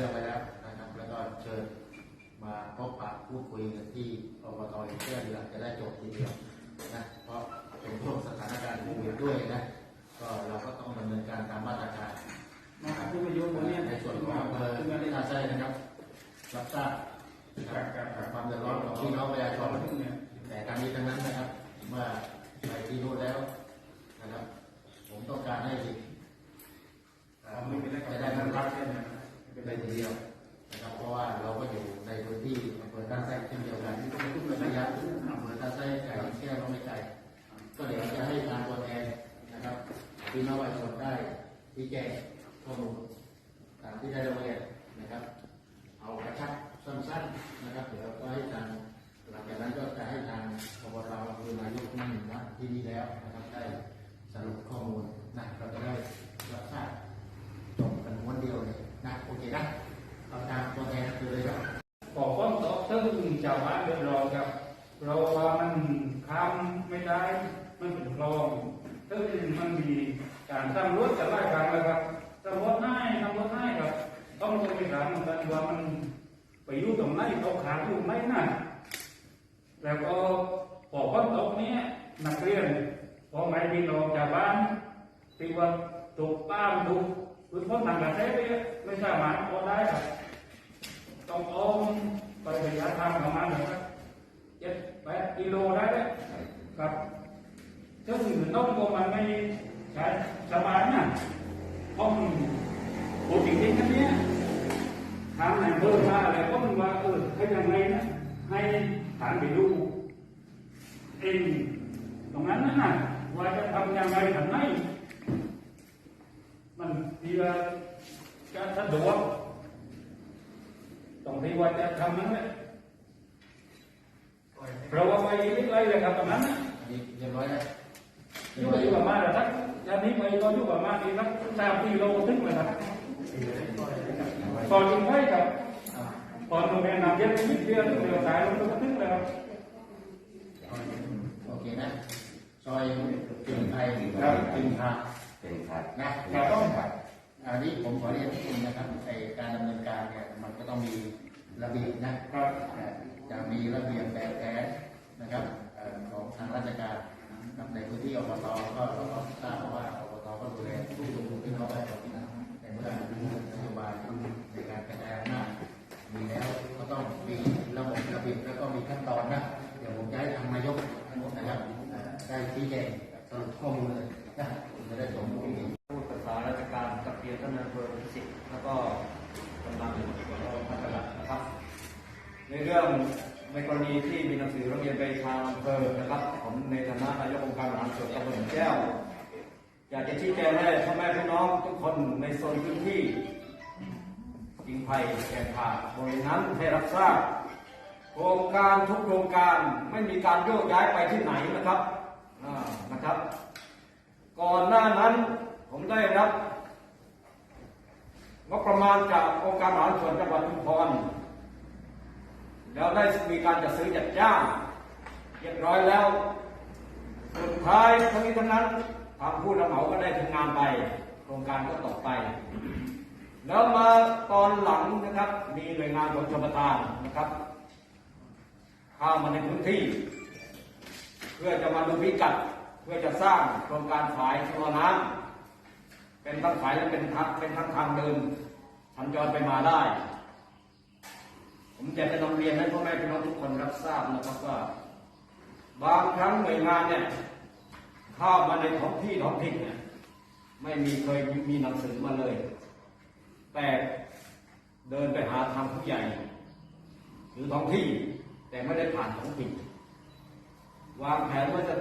รื่องไว้แล้วนะครับ แล้วก็เชิญมาพบปะพูดคุยกันที่อบตเชื่อที่เรจะได้จบทีเดียวนะเพราะเป็นช่วงสถานการณ์โควิดด้วยนะก็เราก็ต้องดำเนินการตามมาตรการนะครับผู้ประโยชน์นี่ในส่วนของอำเภอที่อาใจนะครับรับทราบความเดือดร้อนของพี่น้องประชาชนแต่การนี้ทั้งนั้นนะครับเมื่อไปที่โน้นแล้วนะครับ ผมต้องการให้จะได้รับ รับเป็นทีเดียวนะครับเพราะว่าเราก็อยู่ในพื้นที่อำเภอท่าไส้เช่นเดียวกันทุกระยะอำเภอท่าไส้ไก่แก้วก็ไม่ไกลก็เดี๋ยวจะให้ทางตัวแทนนะครับพี่น้องประชาชนได้ที่แจ้งข้อมูล ตามที่ได้ร้องเรียนนะครับ เอากระชับสั้นๆนะครับ เดี๋ยวก็ให้ทางหลังจากนั้นก็จะให้ทางอบตคือนายกนั่งนะที่นี่แล้วนะครับ ได้สรุปข้อมูลนะเราจะได้รับทราบจบกันม้วนเดียวเลย นะเคนะเอาตามตัวแทนคือเลยครับขอความตอบซึ่งชาวบ้านเดือดร้อนครับเราว่ามันข้ามไม่ได้ มันเป็นคลองซึ่งมันมีการตำรวจะไล่กันแล้วครับตำรวจให้ตำรวจให้ครับต้องลงไปถามกันว่ามันไปอยู่ตรงไหนเขาขาดอยู่ไหนนะแล้วก็พอพ้นตกเนี้ยนักเรียนพอไม่มีนอกจากบ้านที่ว่าถูกป้ามถูก พื้นพ้นทางกระแสไปไม่สามารถพอได้ครับต้องเอาไประยะทางประมาณนะครับเจ็ดแปดกิโลได้ไหมครับถ้าถึงน้องก็มันไม่ใช้สบายนะเพราะมันปกติกันเนี้ยทางไหนเพิ่มมาแล้วก็มันว่าเออให้ยังไงนะให้ฐานไปดูเองตรงนั้นนะว่าจะทำยังไงทำไง มันดีว่าจะสะดวกตรงที่ว่าจะทำนั้นแหละเพราะว่าไปนิดไรเลยครับตรงนั้นนะอันนี้เรียบร้อยแล้วอยู่อยู่ประมาณแต่ทักยามนี้ไปก็อยู่ประมาณนี้สักสามกิโลถึงเลยครับตอนยิงไฟครับตอนโรงเรียนนำเย็นนิดเดียวเดียวสายลงก็ถึงเลยครับโอเคนะซอยจึงไทยครับจึงพาเป็นครับนะครับต้อง อันนี้ผมขอเรียนนิดนึงนะครับไอการดำเนินการเนี่ยมันก็ต้องมีระเบียบนะครับเอ่อจะมีระเบียบแบบแผนนะครับของทางราชการครับในพื้นที่อบตก็เราก็ทราบว่าอบตก็ดูแลผู้ชุมนุมที่เขาได้ต่อที่นั่นในเมื่อนโยบายในการกระจายอำนาจมีแล้วก็ต้องมีระบบระเบียบแล้วก็มีขั้นตอนนะเดี๋ยวผมจะให้ทางนายกนะครับได้ชี้แจงสรุปข้อมูลเลยนะจะได้สมบูรณ์ ผู้ปรึกษาราชการกับเรียนท่านนายอำเภอพิสิทธิ์แล้วก็กำลังพัฒนานะครับ ในเรื่องในกรณีที่มีหนังสือร้องเรียนไปทางอำเภอนะครับผมในฐานะนายกองค์การบริหารส่วนตำบลแก้ว อยากจะชี้แจงให้พ่อแม่พี่น้องทุกคนในโซนพื้นที่จิงไผ่แก่ผ่าบรินั้นให้รับทราบโครงการทุกโครงการไม่มีการโยกย้ายไปที่ไหนนะครับนะครับ ก่อนหน้านั้นผมได้รับงบประมาณจากองค์การบริหารส่วนจังหวัดชุมพร แล้วได้มีการจัดซื้อจัดจ้างเรียบร้อยแล้ว สุดท้ายทั้งนี้ทั้งนั้นทางผู้รับเหมาก็ได้ทำงานไปโครงการก็ตกไป แล้วมาตอนหลังนะครับ มีหน่วยงานของชมประทานนะครับเข้ามาในพื้นที่ เพื่อจะมาดูพิกัดเพื่อจะสร้างโครงการฝายชลน้ำเป็นทั้งฝายและเป็นทางเป็นทั้งทางเดินสัญจรไปมาได้ ผมอยากจะนำเรียนให้พ่อแม่พี่น้องทุกคนรับทราบนะครับว่า บางครั้งหน่วยงานเนี่ยเข้ามาในท้องที่ท้องถิ่นเนี่ยไม่มีเคยมีหนังสือมาเลย แต่เดินไปหาทางผู้ใหญ่ หรือท้องที่แต่ไม่ได้ผ่านท้องถิ่นวางแผนว่าจะ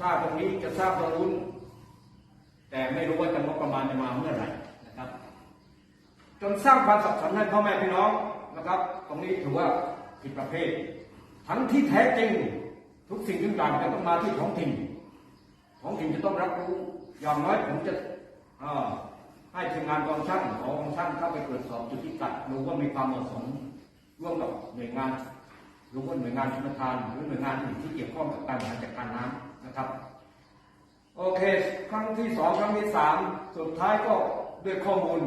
สร้างตรงนี้จะสร้างตรงนู้นแต่ไม่รู้ว่าจะงบประมาณจะมาเมื่อไหร่นะครับ จนสร้างความสับสนให้พ่อแม่พี่น้อง นะครับ ตรงนี้ถือว่าผิดประเภท ทั้งที่แท้จริงทุกสิ่งทุกอย่างจะต้องมาที่ท้องถิ่นท้องถิ่นจะต้องรับรู้อย่างน้อยผมจะให้ทีมงานกองช่างของกองช่างเข้าไปตรวจสอบจุดที่ตัดดูว่ามีความเหมาะสมร่วมกับหน่วยงานหรือว่าหน่วยงานชุมทานหรือหน่วยงานอื่นที่เกี่ยวข้องกับการบริหารจัดการน้ำนะครับโอเค ครั้งที่สองครั้งที่สามสุดท้ายก็ด้วยข้อมูล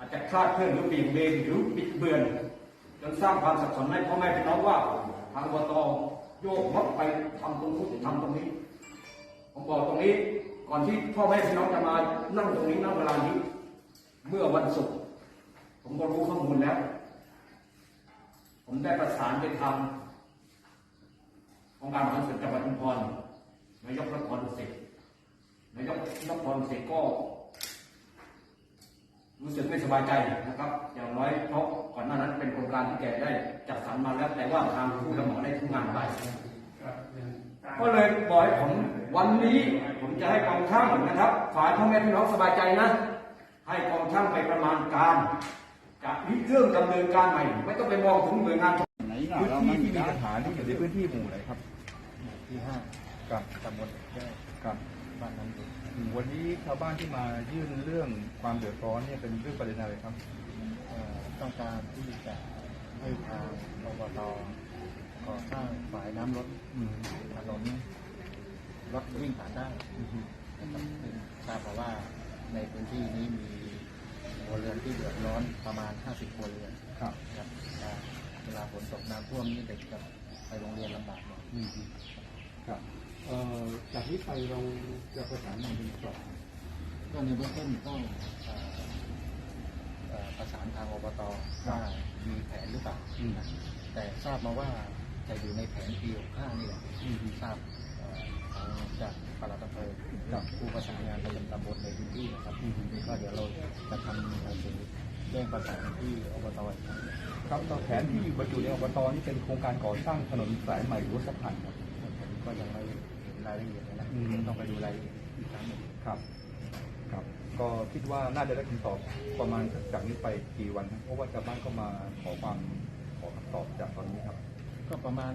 อาจจะคลาดเคลื่อนหรือเบี่ยงเบนหรือบิดเบือน จนสร้างความสับสนให้พ่อแม่พี่น้องว่าทางอบตโยกงบไปทำตรงนู้นทำตรงนี้ ผมบอกตรงนี้ก่อนที่พ่อแม่พี่น้องจะมานั่งตรงนี้นั่งเวลานี้ เมื่อวันศุกร์ผมก็รู้ข้อมูลแล้ว ผมได้ประสานไปทางองค์การบริหารส่วนจังหวัดชุมพรนายกนครเสกนายกนครเสกก็ รู้สึกไม่สบายใจนะครับ อย่างน้อยเพราะก่อนหน้านั้นเป็นโครงการที่แกได้จัดสรรมาแล้วแต่ว่าทางผู้รับเหมาได้ทุกงานไปครับก็เลยบอกให้ผมวันนี้ผมจะให้กองช่างนะครับฝ่ายพ่อแม่พี่น้องสบายใจนะ ให้กองช่างไปประมาณการจะริเรื่องดำเนินการใหม่ไม่ต้องไปมองถึงหน่วยงานพื้นที่ที่มีปัญหาที่อยู่ในพื้นที่หมู่ไหนครับที่ห้ากับตำบลแก้กับ บ้านน้ำดุวันนี้ชาวบ้านที่มายื่นเรื่องความเดือดร้อนเนี่ยเป็นเรื่องประเด็นอะไรครับเอ่อต้องการที่จะให้ทางอบตก่อสร้างฝายน้ำรถอืมถนนรถวิ่งผ่านได้นะครับซึ่งทราบมาว่าในพื้นที่นี้มีครัวเรือนที่เดือดร้อนประมาณ 50ครัวเรือนครับครับอ่าเวลาฝนตกน้ำท่วมนี่เด็กจะไปโรงเรียนลำบากหน่อยอืมครับเอ่อ จากนี้ไปเราจะประสานงานเป็นต่อก็ในเบื้องต้นต้องเอ่อเอ่อประสานทางอบตว่ามีแผนหรือเปล่านะแต่ทราบมาว่าจะอยู่ในแผนปี65นี่แหละที่ทราบเอ่อทางจากปลัดอำเภอกับผู้ประสานงานประจำตำบลในพื้นที่นะครับก็เดี๋ยวเราจะทำหนังสือแจ้งประสานที่อบตอีกครั้งครับต่อแผนที่บรรจุในอบตนี่เป็นโครงการก่อสร้างถนนสายใหม่หรือว่าสะพานครับผม ก็ยังไม่เห็นรายละเอียดเลยนะอืม ต้องไปดูรายละเอียดอีกครั้งหนึ่งครับ ครับ ก็คิดว่าน่าจะได้คำตอบประมาณจากนี้ไปกี่วันครับเพราะว่าชาวบ้านก็มาขอความขอคำตอบจากตอนนี้ครับ ก็ประมาณ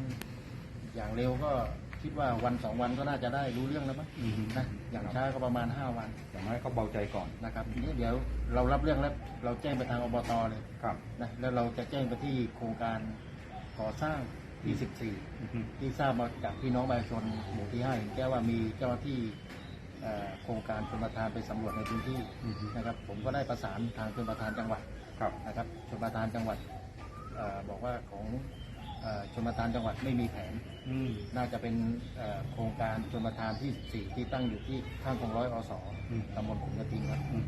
อย่างเร็วก็คิดว่าวันสองวันก็น่าจะได้รู้เรื่องแล้วมั้งอืมนะอย่างช้าก็ประมาณห้าวันอย่างน้อยเขาเบาใจก่อนนะครับทีนี้เดี๋ยวเรารับเรื่องแล้วเราแจ้งไปทางอบตเลยครับ นะแล้วเราจะแจ้งไปที่โครงการก่อสร้าง ที่อือฮึ14ที่ทราบมาจากพี่น้องประชาชนหมู่ที่ห้าเห็นแก้ว่ามีเจ้าหน้าที่เอ่อโครงการชนประทานไปสำรวจในพื้นที่อือฮึ นะครับผมก็ได้ประสานทางชนประทานจังหวัด ครับ นะครับชนประทานจังหวัดเออบอกว่าของเออชนประทานจังหวัดไม่มีแผน อืม น่าจะเป็นเอ่อโครงการชนประทานที่14ที่ตั้งอยู่ที่ข้างกองร้อยอสอืม ตำบลขุนกระทิงครับ อืม